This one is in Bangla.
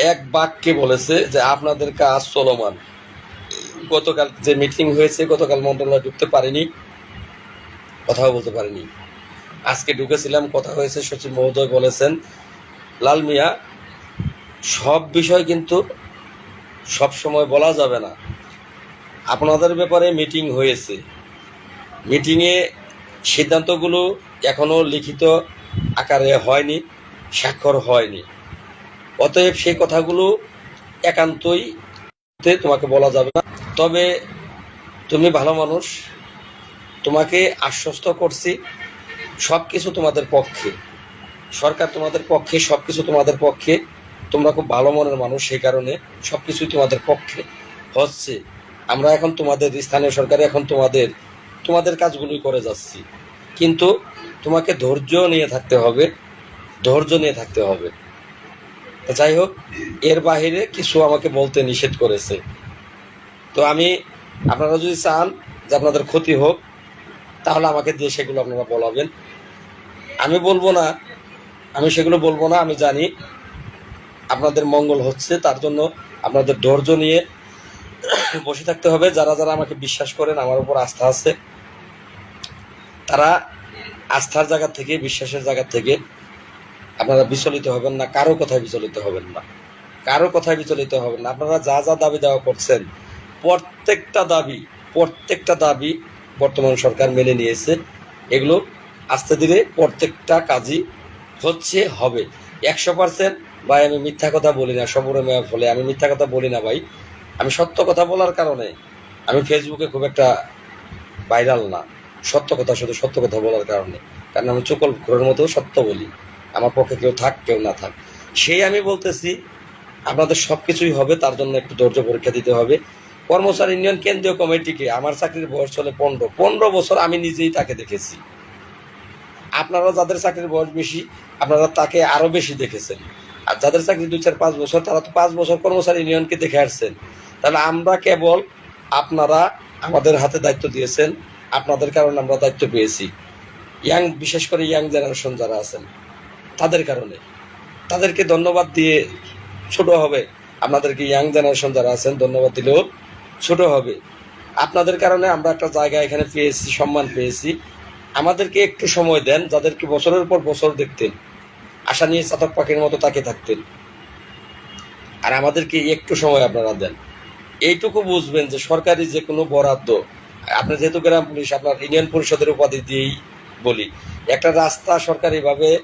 এক বাক্যে বলেছে যে, আপনাদের কাজ চলমান। গতকাল যে মিটিং হয়েছে, গতকাল মন্ত্রণালয় ঢুকতে পারিনি, কথাও বলতে পারিনি। আজকে ঢুকেছিলাম, কথা হয়েছে, সচিব মহোদয় বলেছেন, লাল মিয়া, সব বিষয় কিন্তু সব সময় বলা যাবে না। আপনাদের ব্যাপারে মিটিং হয়েছে। মিটিংয়ে সিদ্ধান্তগুলো এখনও লিখিত আকারে হয়নি, স্বাক্ষর হয়নি। অতএব সেই কথাগুলো একান্তই তোমাকে বলা যাবে না। তবে তুমি ভালো মানুষ, তোমাকে আশ্বস্ত করছি সব কিছু তোমাদের পক্ষে। সরকার তোমাদের পক্ষে সব কিছু তোমাদের পক্ষে। তোমরা খুব ভালো মনের মানুষ, সেই কারণে সব কিছুই তোমাদের পক্ষে। হচ্ছে, আমরা এখন তোমাদের, স্থানীয় সরকারে এখন তোমাদের তোমাদের কাজগুলোই করে যাচ্ছি। কিন্তু তোমাকে ধৈর্য নিয়ে থাকতে হবে, ধৈর্য নিয়ে থাকতে হবে। যাই হোক, এর বাহিরে কিছু আমাকে বলতে নিষেধ করেছে। তো আমি, আপনারা যদি চান যে আপনাদের ক্ষতি হোক, তাহলে আমাকে দিয়ে সেগুলো আপনারা বলাবেন। আমি বলব না, আমি সেগুলো বলব না, আমি জানি আপনাদের মঙ্গল হচ্ছে, তার জন্য আপনাদের ধৈর্য নিয়ে বসে থাকতে হবে। যারা যারা আমাকে বিশ্বাস করেন, আমার উপর আস্থা আছে, তারা আস্থার জায়গা থেকে, বিশ্বাসের জায়গা থেকে আপনারা বিচলিত হবেন না, কারও কথায় বিচলিত হবেন না। কারও কথায় বিচলিত হবেন না। আপনারা যা যা দাবি দেওয়া করছেন, প্রত্যেকটা দাবি প্রত্যেকটা দাবি বর্তমান সরকার মেনে নিয়েছে। এগুলো আস্তে ধীরে প্রত্যেকটা কাজই হচ্ছে, হবে। একশো পার্সেন্ট ভাই, আমি মিথ্যা কথা বলি না, সবরে মেয়া ফলে আমি মিথ্যা কথা বলি না ভাই। আমি সত্য কথা বলার কারণে আমি ফেসবুকে খুব একটা ভাইরাল না। সত্য কথা, শুধু সত্য কথা বলার কারণে। কারণ আমি চকল ঘোরের মতো সত্য বলি। আমার পক্ষে কেউ থাক, কেউ না থাক। সেই আমি বলতেছি, আপনাদের সব কিছুই হবে, তার জন্য একটু ধৈর্য পরীক্ষা দিতে হবে। কর্মচারী ইউনিয়ন কেন্দ্রীয় কমিটিকে আমার চাকরির বয়স চলে পনেরো। পনেরো বছর আমি নিজেই তাকে দেখেছি। আপনারা যাদের চাকরির বয়স বেশি, আপনারা তাকে আরও বেশি দেখেছেন। আর যাদের চাকরি দুই, চার, পাঁচ বছর, তারা তো পাঁচ বছর কর্মচারী ইউনিয়নকে দেখে আসছেন। তাহলে আমরা কেবল আপনারা আমাদের হাতে দায়িত্ব দিয়েছেন, আপনাদের কারণে আমরা দায়িত্ব পেয়েছি। ইয়াং, বিশেষ করে ইয়াং জেনারেশন যারা আছেন। তাদের কারণে। তাদেরকে ধন্যবাদ দিয়ে ছোট হবে। আপনাদেরকে ইয়াং জেনারেশন যারা আছেন, ধন্যবাদ দিলেও ছোট হবে। আপনাদের কারণে আমরা একটা জায়গা এখানে পেয়েছি, সম্মান পেয়েছি। আমাদেরকে একটু সময় দেন, যাদেরকে বছরের পর বছর দেখতেন। আশা নিয়ে চাতক পাখির মতো তাকে থাকতেন। আর আমাদেরকে একটু সময় আপনারা দেন। এইটুকু বুঝবেন যে সরকারি যে কোনো বরাদ্দ, আপনি যেহেতু গ্রাম পুলিশ, আপনার ইউনিয়ন পরিষদের উপাধি দিয়েই বলি, একটা রাস্তা সরকারিভাবে